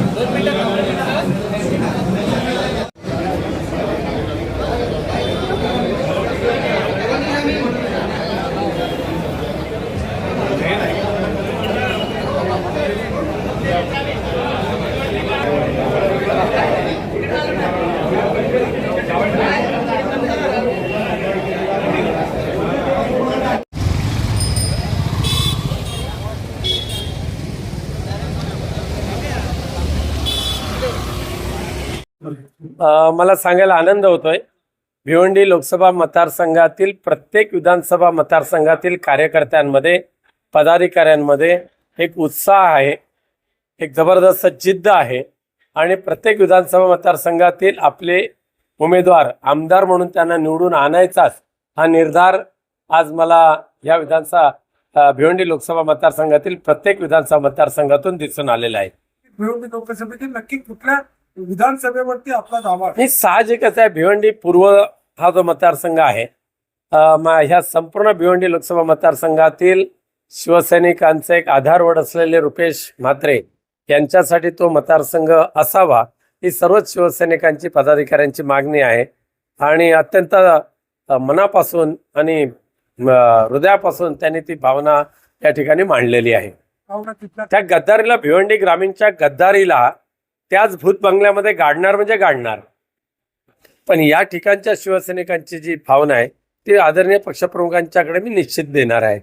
अ, मला सांगायला आनंद होतोय. भिवंडी लोकसभा मतदारसंघातील प्रत्येक विधानसभा मतदारसंघातील कार्यकर्त्यांमध्ये पदाधिकाऱ्यांमध्ये एक उत्साह आहे. एक जबरदस्त जिद्द आहे. आणि प्रत्येक विधानसभा मतदारसंघातील आपले उमेदवार आमदार म्हणून त्यांना निवडून आणायचाच हा निर्धार आज मला या विधानसभा भिवंडी लोकसभा मतदारसंघातील प्रत्येक विधानसभा मतदारसंघातून दिसून आलेला आहे. भिवंडी लोकसभेतील नक्की कुठल्या विधानसभेवरती आपला दावा आहे? आणि साहजिकच आहे. भिवंडी पूर्व हा जो मतदारसंघ आहे ह्या संपूर्ण भिवंडी लोकसभा मतदारसंघातील शिवसैनिकांचे एक आधारवड असलेले रुपेश म्हात्रे यांच्यासाठी तो मतदारसंघ असावा ही सर्वच शिवसैनिकांची पदाधिकाऱ्यांची मागणी आहे. आणि अत्यंत मनापासून आणि हृदयापासून त्यांनी ती भावना या ठिकाणी मांडलेली आहे. त्या गद्दारीला भिवंडी ग्रामीणच्या गद्दारीला त्याच भूत बंगल्यामध्ये गाडणार म्हणजे गाडणार. पण या ठिकाणच्या शिवसैनिकांची जी भावना आहे ती आदरणीय पक्षप्रमुखांच्याकडे मी निश्चित देणार आहे.